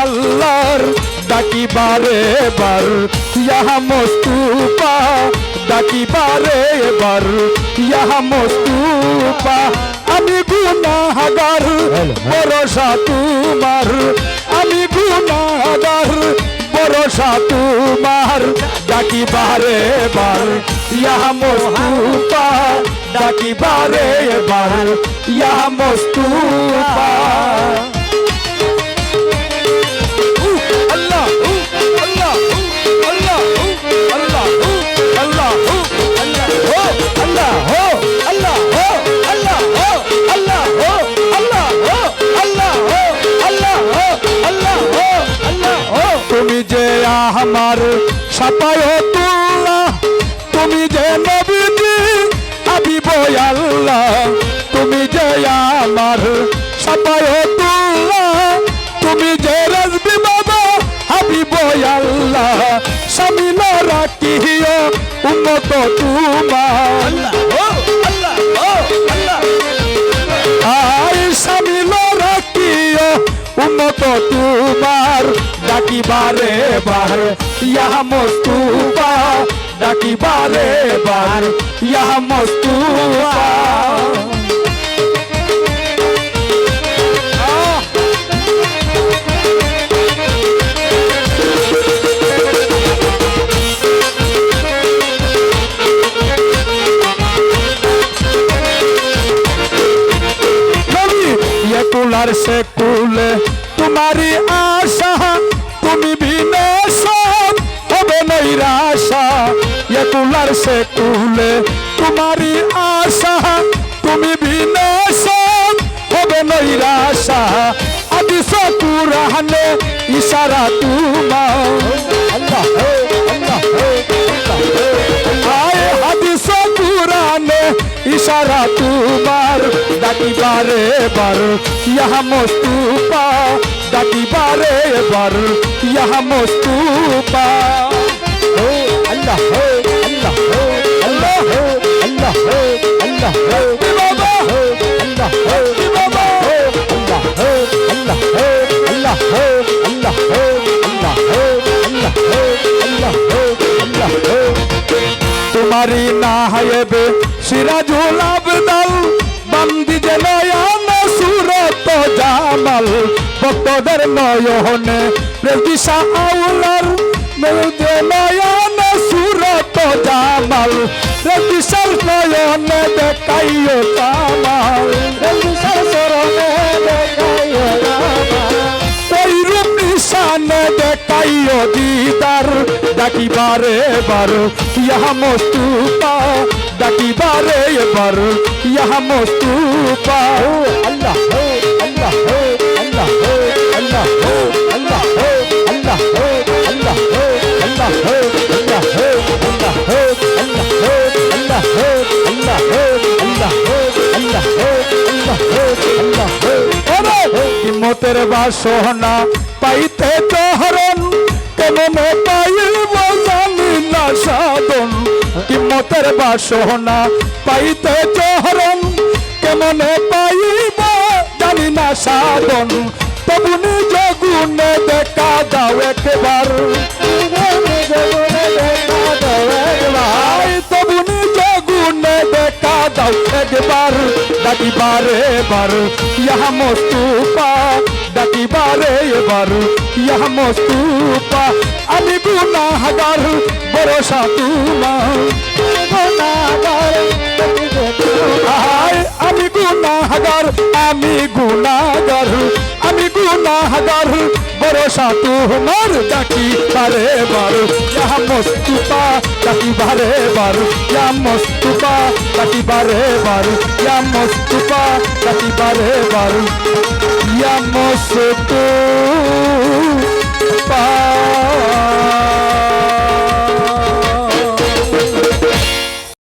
আল্লাহর ডাকি বারে বার ইয়া মস্তুপা ডাকি বারে বার ইয়া মস্তুপা। আমি গুনাহগার ভরসা তোমার। আমি গুনাহগার ভরসা তোমার। ডাকি বারে বার ইয়া মোস্তুফা ডাকি বারে বার ইয়া মোস্তুফা আমার সাপায়তুল্লাহ তুমি যে নবীজি হাবিব আল্লাহ। তুমি যে আমার সাপায়তুল্লাহ তুমি যে রাজবি বাবা হাবিব আল্লাহ। সামিল রাখিও উন্নত তোমার। আই সামিল রাখিও উন্নত তোমার। डाकी बारे बार, यह मस्तूबा। डाकी बारे बार, यह मस्तूबा। कूलर से कूल, तुम्हारी आशा। তুমি বিনাশন হবে নৈরাশা একুলার সে কুলে তোমারই আশা। তুমি বিনাশন হবে নৈরাশা। আদি সকুরাহনে ইশারা তোমার। আল্লাহ আল্লাহ আয় হাদিস কুরানে ইশারা তোমার। ডাকি বারে বার ইহা মস্তুপা ডাকি বারে বার ইহা মস্তুপা ও আল্লাহ হো আল্লাহ হো আল্লাহ হো আল্লাহ হো আল্লাহ হো বাবা হো আল্লাহ হো বাবা হো আল্লাহ হো আল্লাহ হো আল্লাহ হো আল্লাহ হো আল্লাহ হো আল্লাহ হো আল্লাহ হো আল্লাহ হো তোমারি না হায়েবে সিরাজুল আবদাল বান্দি যে তোদের নয়নে প্রেমিসা আউলার মেউদে নয়নে সুরত জামাল। প্রেমিসার নয়নে দেখাইও জামাল। প্রেমিসার চরণে দেখাইও এই রূপ নিশানে দেখাইও দিদার। ডাকিবারে বার ইহা মস্তুপা। ডাকিবারে বার ইহা মস্তুপা। আল্লাহ মতের বাসনা পাইতে চহরণ কেমন পাইব জানি না সাধন কি মতের বাসনা পাইতে চহরণ কেমন পাইব জানি না সাধন তবু নিজ গুণে দেখা দাও একবার। আই তবু নিজ গুণে দেখা দাও একবার। ডাকি বারে বার ইহা মস্তুপা ডাকি বারে বার ইহা মস্তুপা আমি গুনাহগার ভরসা তোমার। গুনাহগার, আমি গুনাহগার। আমি গুনাহগার ভরসা তোমার ডাকি বারে বার। ইহা মস্তুপা ডাকি বারে বার। ইয়া মস্তুপা ডাকি বারে বার। ইয়া মস্তুপা ডাকি বারে বার। ইয়া মস্তুপা